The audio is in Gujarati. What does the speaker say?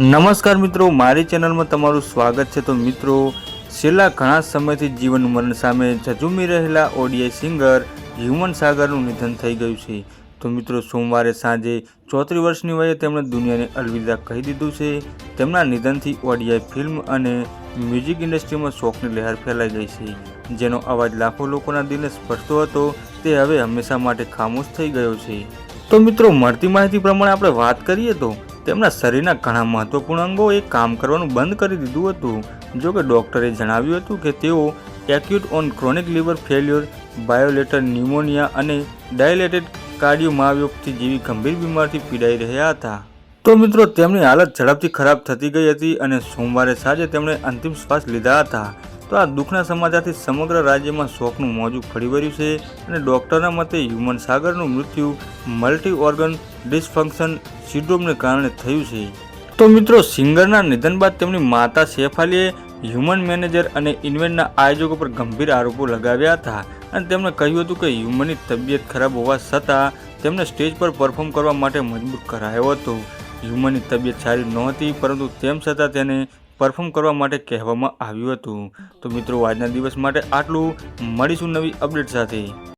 નમસ્કાર મિત્રો, મારી ચેનલમાં તમારું સ્વાગત છે. તો મિત્રો, છેલ્લા ઘણા સમયથી જીવન મરણ સામે ઝઝુમી રહેલા ઓડિયાઈ સિંગર હ્યુમન સાગરનું નિધન થઈ ગયું છે. તો મિત્રો, સોમવારે સાંજે ચોત્રીસ વર્ષની વયે તેમણે દુનિયાને અલવિદા કહી દીધું છે. તેમના નિધનથી ઓડિયાઈ ફિલ્મ અને મ્યુઝિક ઇન્ડસ્ટ્રીમાં શોકની લહેર ફેલાઈ ગઈ છે. જેનો અવાજ લાખો લોકોના દિલને સ્પર્શતો હતો, તે હવે હંમેશા માટે ખામોશ થઈ ગયો છે. તો મિત્રો, મળતી માહિતી પ્રમાણે આપણે વાત કરીએ તો તેમના શરીરના ઘણા મહત્વપૂર્ણ અંગોએ કામ કરવાનું બંધ કરી દીધું હતું. જો કે ડૉક્ટરે જણાવ્યું હતું કે તેઓ acute on chronic liver failure bilateral pneumonia અને ડાયલેટેડ કાર્ડિયોમાયોપથી જેવી ગંભીર બીમારીથી પીડાઈ રહ્યા હતા. તો મિત્રો, તેમની હાલત ઝડપથી ખરાબ થતી ગઈ હતી અને સોમવારે સાંજે તેમણે અંતિમ શ્વાસ લીધા હતા. તો આ દુઃખના સમાચારથી સમગ્ર રાજ્યમાં શોકનું મોજું ફરી વળ્યું છે અને ડૉક્ટરના મતે હ્યુમન સાગરનું મૃત્યુ મલ્ટી ઓર્ગન ડિસફંક્શન સિન્ડ્રોમને કારણે થયું છે. તો મિત્રો, સિંગરના નિધન બાદ તેમની માતા શેફાલીએ હ્યુમન મેનેજર અને ઇન્વેન્ટના આયોજકો પર ગંભીર આરોપો લગાવ્યા હતા અને તેમણે કહ્યું હતું કે હ્યુમનની તબિયત ખરાબ હોવા છતાં તેમને સ્ટેજ પર પરફોર્મ કરવા માટે મજબૂર કરાયો હતો. હ્યુમનની તબિયત સારી નહોતી, પરંતુ તેમ છતાં તેને પરફોર્મ કરવા માટે કહેવામાં આવ્યું હતું. તો મિત્રો, આજના દિવસ માટે આટલું. મળીશું નવી અપડેટ સાથે.